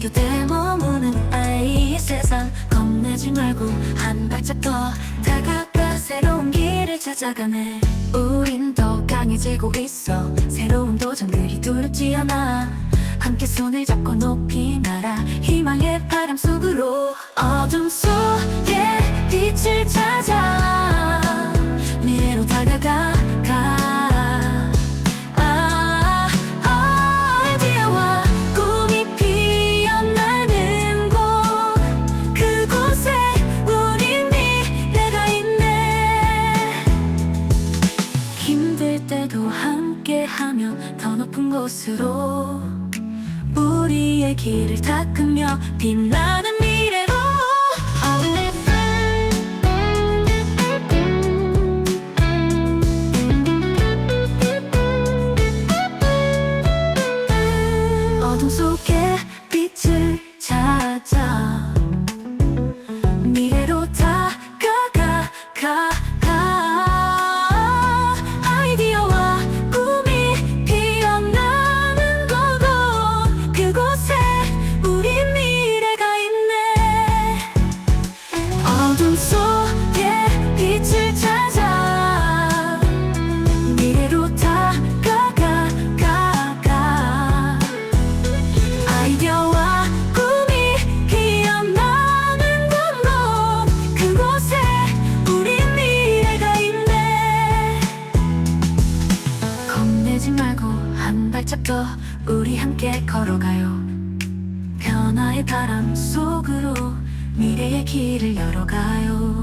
비교돼 머무는 아이의 세상 겁내지 말고 한 발짝 더 다가가. 새로운 길을 찾아가네. 우린 더 강해지고 있어. 새로운 도전들이 두렵지 않아. 함께 손을 잡고 높이 날아 희망의 바람 속으로. 어둠 속에 빛을 찾아 힘들 때도 함께하면 더 높은 곳으로 우리의 길을 닦으며 빛나는 미래로 어둠 속에 발짝 더 우리 함께 걸어가요. 변화의 바람 속으로 미래의 길을 열어가요